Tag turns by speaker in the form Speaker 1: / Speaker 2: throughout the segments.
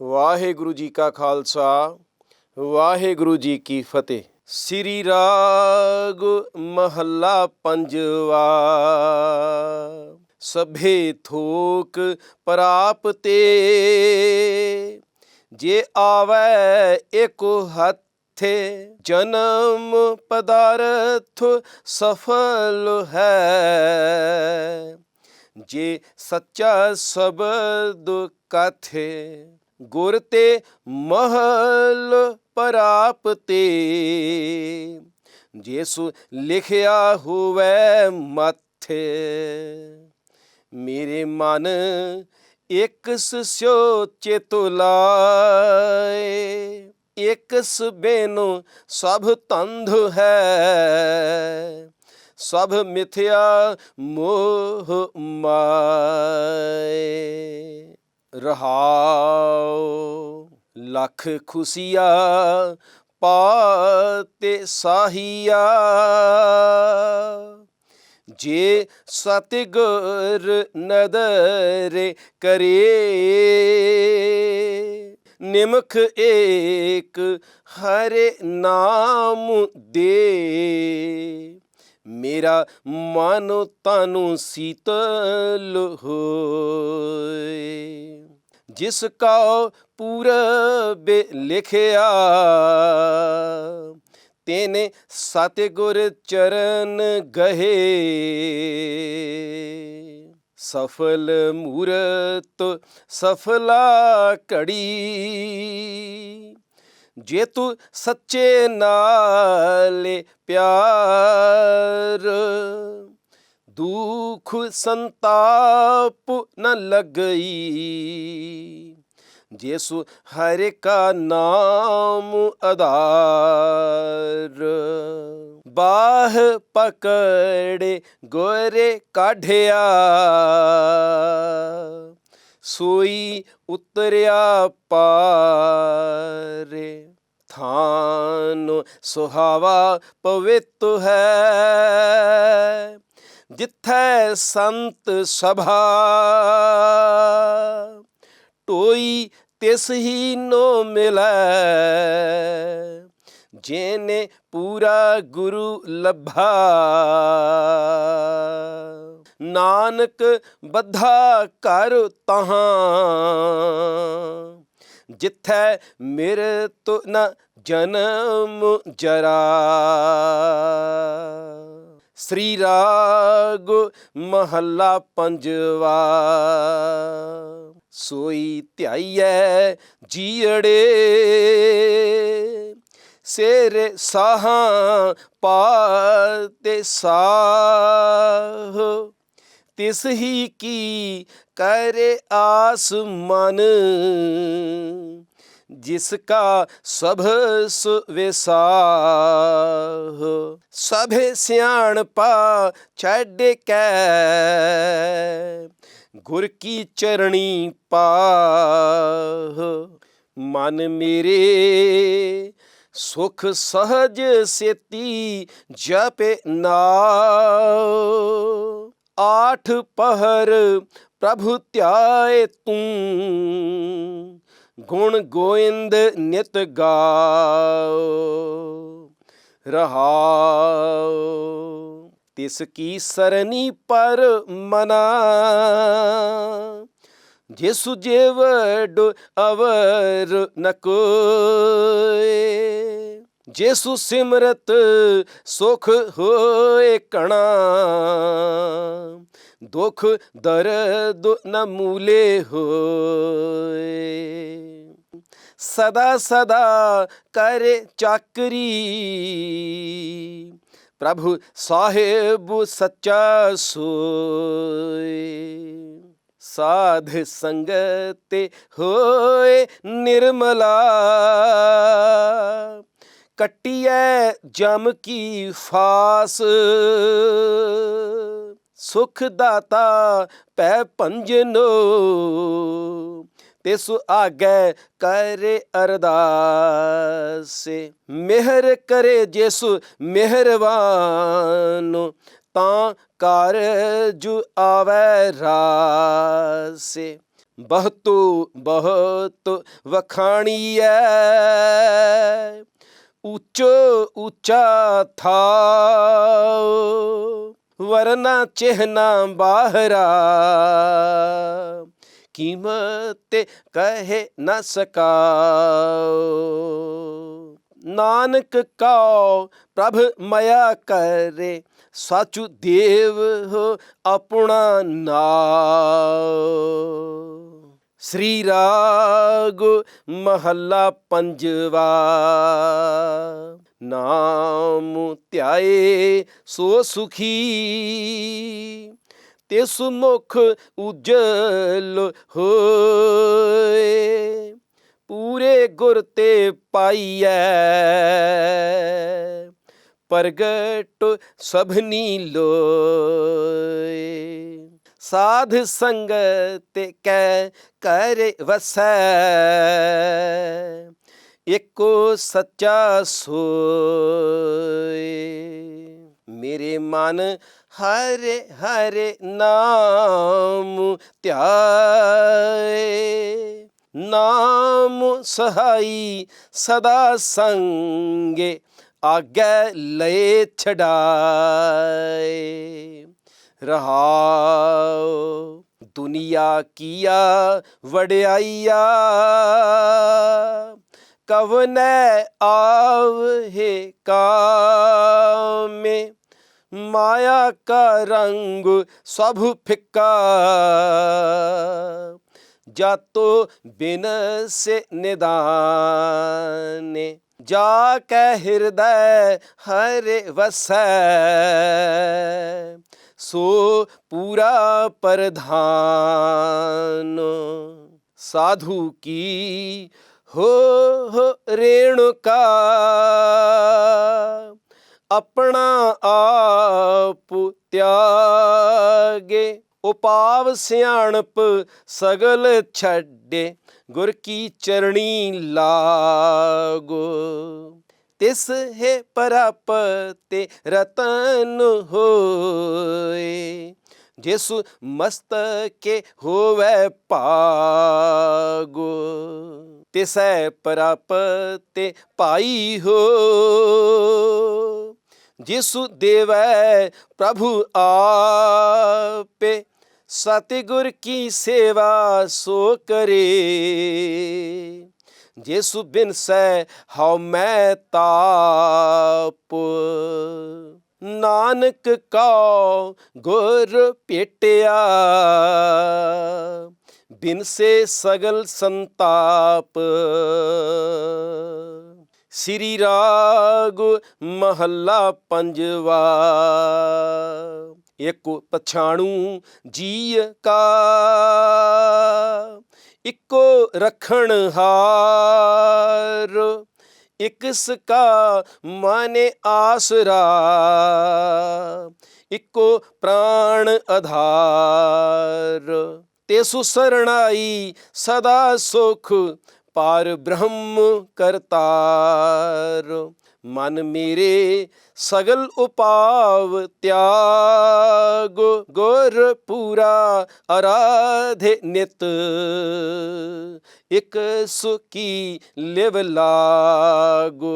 Speaker 1: ਵਾਹਿਗੁਰੂ ਜੀ ਕਾ ਖਾਲਸਾ, ਵਾਹਿਗੁਰੂ ਜੀ ਕੀ ਫਤਿਹ। ਸ੍ਰੀ ਰਾਗ ਮਹੱਲਾ ਪੰਜਵਾ, ਸਭੇ ਥੋਕ ਪ੍ਰਾਪ ਤੇ ਜੇ ਆਵੈ ਏਕੋ ਹੱਥੇ ਜਨਮ ਪਦਾਰਥ ਸਫਲ ਹੈ, ਜੇ ਸੱਚਾ ਸ਼ਬਦ ਕਥੇ ਗੁਰ ਤੇ ਮਹਲ ਪ੍ਰਾਪਤੇ। ਜੇਸੁ ਲਿਖਿਆ ਹੋਵੇ ਮੱਥੇ, ਮੇਰੇ ਮਨ ਇੱਕ ਸਿਓ ਚੇਤੁ ਲਾਏ। ਇੱਕ ਬੇਨੋ ਸਭ ਤੰਧ ਹੈ, ਸਭ ਮਿਥਿਆ ਮੋਹ ਮਾਏ। ਰਹਾਉ ਲੱਖ ਖੁਸ਼ੀਆ ਪਾਤੇ ਸਾਹੀਆ। ਜੇ ਸਤਿਗੁਰ ਨਦਰ ਕਰੇ ਨਿਮਖ ਏਕ ਹਰੇ ਨਾਮ ਦੇ। ਮੇਰਾ ਮਨ ਤਨੁ ਸੀਤਲ ਹੋਏ। ਜਿਸ ਕਾ ਪੂਰਬ ਲਿਖਿਆ, ਤੇਨੇ ਸਤਿਗੁਰ ਚਰਨ ਗਹੇ। ਸਫਲ ਮੂਰਤ ਸਫਲਾ ਕੜੀ ਜੇ ਤੂੰ ਸੱਚੇ ਨਾਲ ਪਿਆਰ, ਦੁਖ ਸੰਤਾਪ ਨ ਲੱਗਈ। ਜੇਸੂ ਹਰ ਕਾ ਨਾਮ ਆਧਾਰ ਬਾਹ ਪਕੜੇ, ਗੋਰੇ ਕਾਢਿਆ। ਸੋਈ ਉਤਰਿਆ ਪਾਰੇ ਥਾਨ ਸੁਹਾਵਾ ਪਵਿੱਤ ਹੈ। ਜਿੱਥੈ ਸੰਤ ਸਭਾ ਟੋਈ ਤਿਸ ਹੀ ਨੋ ਮਿਲੈ। ਜੇਨੇ ਪੂਰਾ ਗੁਰੂ ਲੱਭਾ। ਨਾਨਕ ਬੱਧਾ ਕਰ ਤਹਾਂ। ਜਿੱਥੈ ਮੇਰੇ ਤੋਂ ਨਾ ਜਨਮ ਜਰਾ। ਸ੍ਰੀ ਰਾਗ ਮਹੱਲਾ ਪੰਜਵਾ। ਸੋਈ ਧਿਆਈਐ ਜੀੜੇ ਸੇਰੇ ਸਾਹਾਂ ਪਾਤੇ ਸਾਹ। ਤਿਸ ਹੀ ਕੀ ਕਰੇ ਆਸ ਮਨ ਜਿਸ ਕਾ ਸਭ ਸੁਵਿਸਾਹ ਸਭੇ ਸਿਆਣਪਾ ਛੱਡ ਕੇ। ਗੁਰ ਕੀ ਚਰਣੀ ਪਾਹ, ਮਨ ਮੇਰੇ ਸੁਖ ਸਹਜ ਸੇਤੀ ਜਪੇ ਨਾ ਆਠ ਪਹਰ ਪ੍ਰਭੂ ਧਿਆਏ ਤੂੰ। ਗੁਣ ਗੋਇੰਦ ਨਿਤ ਗਾਓ ਰਹਾਉ ਤਿਸ ਕੀ ਸਰਨੀ ਪਰ ਮਨਾ, ਜਿਸੁ ਜੇਵਡ ਅਵਰ ਨ ਜਿਸੁ ਸਿਮਰਤ ਸੁਖ ਹੋਏ ਕਣਾ। ਦੁਖ ਦਰਦ ਨ ਮੂਲੇ ਹੋਏ। ਸਦਾ ਸਦਾ ਕਰੇ ਚਾਕਰੀ। ਪ੍ਰਭੂ ਸਾਹਿਬ ਸੱਚਾ ਸੋਏ। ਸਾਧ ਸੰਗਤ ਹੋਏ ਨਿਰਮਲਾ। ਕਟਿਐ ਜਮ ਕੀ ਫਾਸ। ਸੁਖ ਦਾਤਾ ਪੈ ਭੰਜਨੋ। ਤਿਸ ਆਗੇ ਕਰੇ ਅਰਦਾਸ। ਮਿਹਰ ਕਰੇ ਜਿਸ ਮਿਹਰਬਾਨ ਤਾਂ ਕਾਰਜ ਆਵੈ ਰਾਸੇ। ਬਹੁਤੋ ਬਹੁਤ ਵਖਾਣੀਐ। ਉੱਚੋ ਉੱਚਾ ਥਾਉ ਵਰਨਾ ਚਿਹਨਾ ਬਾਹਰਾ। ਕੀਮਤ ਕਹੇ ਨ ਸਕਾਉ ਨਾਨਕ ਕਉ ਪ੍ਰਭ ਮਇਆ ਕਰੇ। ਸਾਚੂ ਦੇਵ ਹੋ ਆਪਣਾ ਨਾਉ। ਸ੍ਰੀ ਰਾਗ ਮਹੱਲਾ ਪੰਜਵਾ। ਨਾਮ ਧਿਆਏ ਸੋ ਸੁਖੀ। ਤਿਸ ਮੁਖ ਉਜਲ ਹੋਏ, ਪੂਰੇ ਗੁਰ ਤੇ ਪਾਈਐ। ਪ੍ਰਗਟ ਸਭਨੀ ਲੋਏ, ਸਾਧ ਸੰਗਤ ਕੈ ਕਰ ਵਸੈ। ਇੱਕੋ ਸੱਚਾ ਸੋਏ। ਮੇਰੇ ਮਨ ਹਰੇ ਹਰੇ ਨਾਮ ਧਿਆਏ। ਨਾਮ ਸਹਾਈ ਸਦਾ ਸੰਗੇ ਆਗੇ ਲਏ ਛਡਾਏ। ਰਹਾਉ, ਦੁਨੀਆ ਕੀਆ ਵਡਿਆਈਆ। ਕਵਨੈ ਆਵਹਿ ਕਾਮੇ ਮਾਇਆ ਕਾ ਰੰਗ ਸਭ ਫਿੱਕਾ ਜਾਤੋ ਬਿਨ ਸੇ ਨਿਦਾਨੇ ਜਾ ਕੈ ਹਿਰਦੈ ਹਰਿ ਵਸੈ ਸੋ ਪੂਰਾ ਪਰਧਾਨ ਸਾਧੂ ਕੀ ਹੋ ਹੋ ਰੇਣੁਕਾ, ਆਪਣਾ ਆਪ ਤਿਆਗੇ। ਉਪਾਵ ਸਿਆਣਪ ਸਗਲ ਛੱਡੇ, ਗੁਰ ਕੀ ਚਰਣੀ ਲਾਗੋ। ਤਿਸ ਹੈ ਪਰਪ ਤੇ ਰਤਨ ਹੋਏ, ਜਿਸ ਮਸਤ ਕੇ ਹੋਵੇ ਪਾਗੋ ਤਿਸੈ ਪ੍ਰਪ ਤੇ ਪਾਈ ਹੋ ਜਿਸੁ ਦੇਵੈ ਪ੍ਰਭੂ ਆਪੇ ਸਤਿਗੁਰ ਕੀ ਸੇਵਾ ਸੋ ਕਰੇ ਜਿਸੁ ਬਿਨ ਸੈ ਹਉ ਮੈਂ ਤਾਪ ਨਾਨਕ ਕਉ ਗੁਰ ਭੇਟਿਆ ਬਿਨ ਸੇ ਸਗਲ ਸੰਤਾਪ। ਸ੍ਰੀ ਰਾਗ ਮਹੱਲਾ ਪੰਜਵਾ। ਇੱਕ ਪਛਾਣੂ ਜੀ ਕਾ। ਇਕੋ ਰਖਣ ਹਾਰ। ਇਕਸ ਕਾ ਮਾਨੇ ਆਸਰਾ। ਇੱਕੋ ਪ੍ਰਾਣ ਆਧਾਰ। ਤੇਸੂ ਸਰਣਾਈ ਸਦਾ ਸੁਖ, ਪਾਰ ਬ੍ਰਹਮ ਕਰਤਾਰ। ਮਨ ਮੇਰੇ ਸਗਲ ਉਪਾਵ ਤਿਆਗ, ਗੁਰ ਪੂਰਾ ਆਰਾਧੇ ਨਿਤ। ਇਕ ਸੁਖੀ ਲਿਵ ਲਾਗੋ,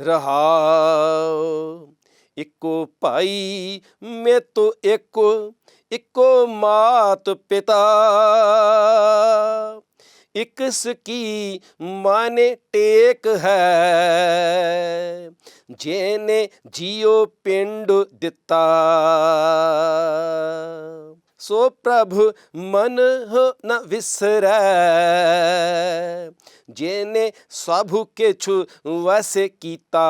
Speaker 1: ਰਹਾਉ। ਇੱਕੋ ਭਾਈ ਮੇ ਤੋ ਇੱਕੋ ਇੱਕੋ ਮਾਤ ਪਿਤਾ। ਇੱਕ ਕੀ ਮਾਨੇ ਟੇਕ ਹੈ। ਜੇਨੇ ਜੀਓ ਪਿੰਡ ਦਿੱਤਾ। ਸੋ ਪ੍ਰਭ ਮਨ ਨ ਵਿਸਰੈ। ਜੇਨੇ ਸਭ ਕਿਛੁ ਵਸ ਕੀਤਾ।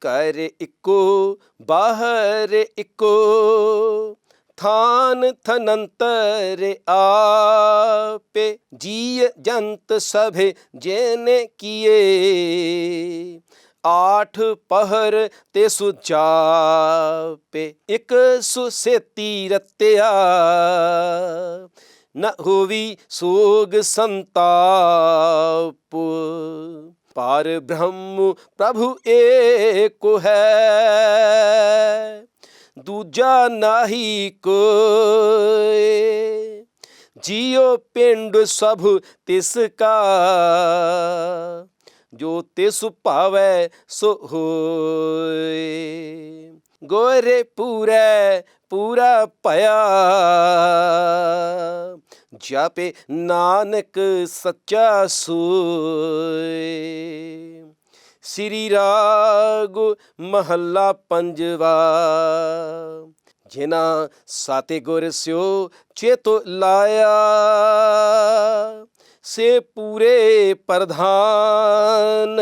Speaker 1: ਕਰ ਇੱਕੋ, ਬਾਹਰ ਇੱਕੋ। ਥਾਨ ਥਨੰਤਰ ਆਪੇ ਜੀ ਜੰਤ ਸਭੇ ਜੇਨੇ ਕੀਏ। ਆਠ ਪਹਰ ਤੇ ਸੁਚਾਪੇ ਇੱਕ ਸੁਸੇਤੀ ਰਤਿਆ। ਨ ਹੋਵੀ ਸੋਗ ਸੰਤਾਪ। ਪਾਰ ਬ੍ਰਹਮ ਪ੍ਰਭੂ ਏਕ ਹੈ। ਦੂਜਾ ਨਾਹੀ ਕੋਏ। ਜਿਉ ਪਿੰਡ ਸਭ ਤਿਸ ਕਾ। ਜੋ ਤਿਸ ਭਾਵੈ ਸੋ ਹੋਏ। ਗੋਰੇ ਪੂਰੇ ਪੂਰਾ ਭਇਆ। ਜਾਪੇ ਨਾਨਕ ਸੱਚਾ ਸੋਏ। ਸ੍ਰੀ ਰਾਗ ਮਹੱਲਾ ਪੰਜਵਾ। ਜਿਨਾ ਸਾਤੇ ਗੁਰ ਸਿਓ ਚੇਤੋ ਲਾਇਆ, ਸੇ ਪੂਰੇ ਪ੍ਰਧਾਨ।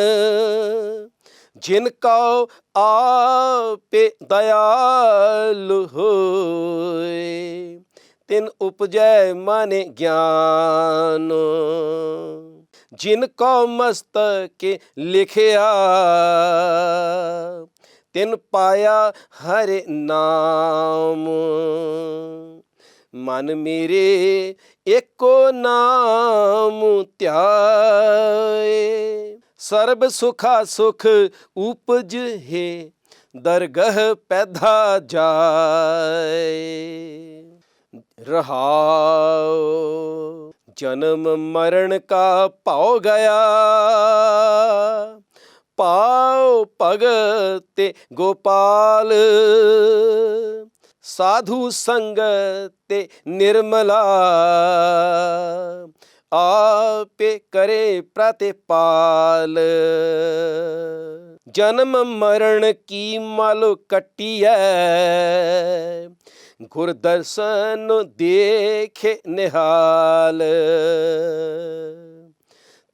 Speaker 1: ਜਿਨ ਕਉ ਆਪੇ ਦਇਆਲ ਹੋਏ। ਤਿਨ ਉਪਜੈ ਮਨ ਗਿਆਨ। ਜਿਨ ਕਉ ਮਸਤਕੇ ਲਿਖਿਆ, ਤਿਨ ਪਾਇਆ ਹਰਿ ਨਾਮ। ਮਨ ਮੇਰੇ ਏਕੋ ਨਾਮ ਧਿਆਏ, ਸਰਬ ਸੁਖਾ ਸੁਖ ਉਪਜ ਹੈ, ਦਰਗਹ ਪੈਦਾ ਜਾਏ। ਰਹਾਉ ਜਨਮ ਮਰਨ ਕਾ ਭਉ ਗਿਆ। ਪਾਉ ਭਗਤ ਤੇ ਗੋਪਾਲ। ਸਾਧੂ ਸੰਗਤ ਤੇ ਨਿਰਮਲਾ। ਆਪੇ ਕਰੇ ਪ੍ਰਤਿਪਾਲ। ਜਨਮ ਮਰਨ ਕੀ ਮਲ ਕਟਿਐ। ਗੁਰਦਰਸ਼ਨ ਦੇਖੇ ਨਿਹਾਲ।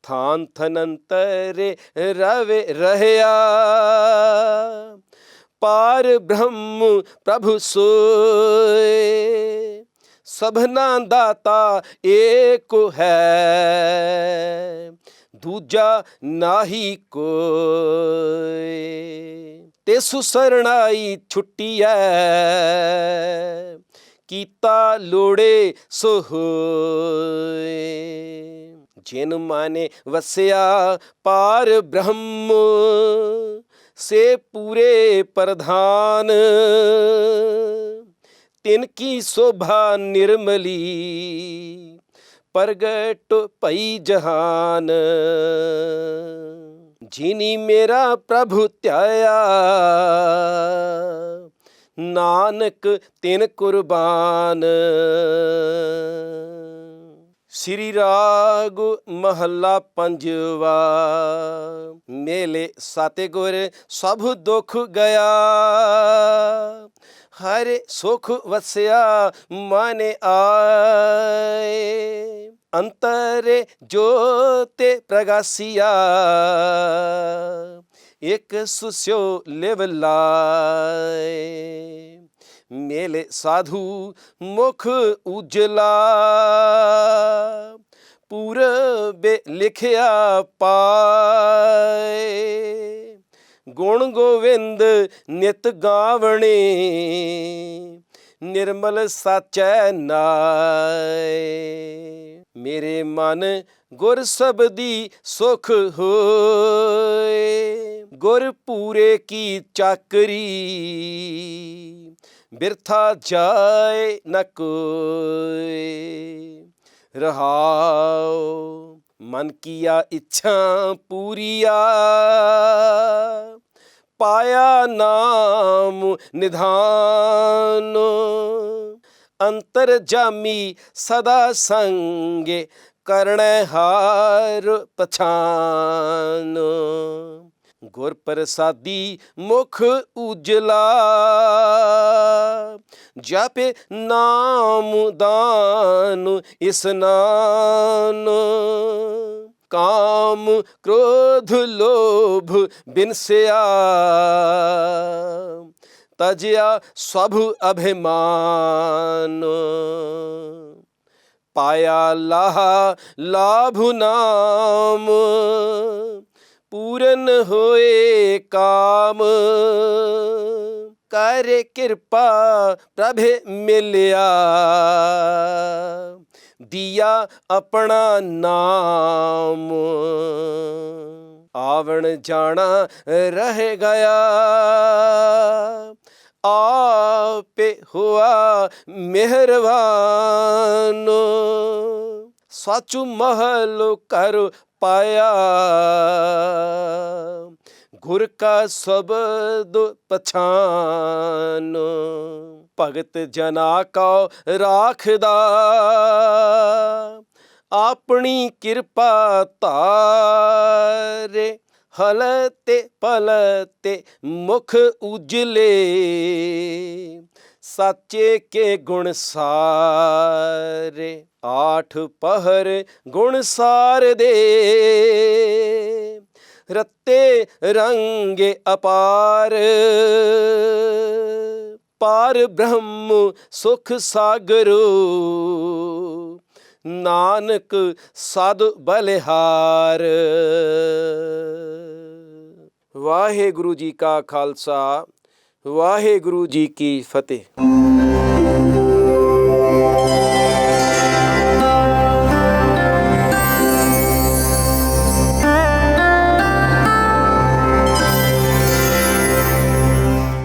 Speaker 1: ਥਾਨ ਥਨੰਤਰੇ ਰਵੇ ਰਹਿਆ। ਪਾਰ ਬ੍ਰਹਮ ਪ੍ਰਭੂ ਸੋਏ। ਸਭਨਾ ਦਾਤਾ ਏਕ ਹੈ। ਦੂਜਾ ਨਾਹੀ ਕੋਏ ਤੇ ਸੁਸਰਣਾਈ ਛੁੱਟੀਐ। ਕੀਤਾ ਲੋੜੇ ਸੋ ਹੋਏ ਜਿਨ ਮਾਨੇ ਵਸਿਆ ਪਾਰ ਬ੍ਰਹਮ, ਸੇ ਪੂਰੇ ਪ੍ਰਧਾਨ। ਤਿਨ ਕੀ ਸ਼ੋਭਾ ਨਿਰਮਲੀ, ਪ੍ਰਗਟ ਭਈ ਜਹਾਨ। ਜਿਨੀ ਮੇਰਾ ਪ੍ਰਭੂ ਧਿਆਇਆ, ਨਾਨਕ ਤਿਨ ਕੁਰਬਾਨ। ਸ੍ਰੀ ਰਾਗ ਮਹੱਲਾ ਪੰਜਵਾ, ਮੇਲੇ ਸਤਿਗੁਰ ਸਭ ਦੁੱਖ ਗਿਆ। ਹਰੇ ਸੁਖ ਵਸਿਆ ਮਨ ਆਏ। ਅੰਤਰੇ ਜੋਤੇ ਪ੍ਰਗਾਸੀਆ। ਇਕ ਸੁਸਿਓ ਲਿਵ ਲਾਏ। ਮੇਲੇ ਸਾਧੂ ਮੁਖ ਉਜਲਾ। ਪੂਰਬੇ ਲਿਖਿਆ ਪਾਏ। ਗੁਣ ਗੋਵਿੰਦ ਨਿਤ ਗਾਵਣੇ। ਨਿਰਮਲ ਸਾਚੈ ਨਾਏ। ਮੇਰੇ ਮਨ ਗੁਰ ਸਬਦੀ ਸੁਖ ਹੋਏ। ਗੁਰ ਪੂਰੇ ਕੀ ਚਾਕਰੀ, ਬਿਰਥਾ ਜਾਏ ਨ ਕੋਏ। ਰਹਾਉ, ਮਨ ਕੀਆ ਇੱਛਾ ਪੂਰੀਆ, ਪਾਇਆ ਨਾਮ ਨਿਧਾਨ। ਅੰਤਰ ਜਾਮੀ ਸਦਾ ਸੰਗੇ ਕਰਣੈ ਹਾਰ ਪਛਾਨ। ਗੁਰ ਪ੍ਰਸਾਦੀ ਮੁਖ ਉਜਲਾ, ਜਾਪੇ ਨਾਮ ਦਾਨ ਇਸਨਾਨ ਕਾਮ ਕ੍ਰੋਧ ਲੋਭ ਬਿਨਸਿਆ ਤਜਿਆ ਸਭ ਅਭਿਮਾਨ। ਪਾਇਆ ਲਾਹ ਲਾਭ ਨਾਮ। ਪੂਰਨ ਹੋਏ ਕਾਮ। ਕਰ ਕਿਰਪਾ ਪ੍ਰਭੇ ਮਿਲਿਆ। ਦਿਆ ਆਪਣਾ ਨਾਮ। ਆਵਣ ਜਾਣਾ ਰਹਿ ਗਿਆ। ਆਪੇ ਹੁਆ ਮਿਹਰਬਾਨ। ਸਾਚੂ ਮਹਲ ਕਰ ਪਾਇਆ। ਗੁਰ ਕਾ ਸ਼ਬਦ ਪਛਾਨ। ਭਗਤ ਜਨਾ ਕੋ ਰਾਖਦਾ। ਆਪਣੀ ਕਿਰਪਾ ਧਾਰੇ, ਹਲ ਤੇ ਮੁਖ ਉਜਲੇ। ਸਾਚੇ ਕੇ ਗੁਣ ਸਾਰੇ, ਆਠ ਪਹਰ ਗੁਣ ਸਾਰ ਦੇ ਰੱਤੇ ਰੰਗੇ ਅਪਾਰ, ਪਾਰ ਬ੍ਰਹਮ ਸੁਖ ਸਾਗਰੋ। ਨਾਨਕ ਸਦ ਬਲਿਹਾਰ। ਵਾਹਿਗੁਰੂ ਜੀ ਕਾ ਖਾਲਸਾ ਵਾਹਿਗੁਰੂ ਜੀ ਕੀ ਫਤਿਹ।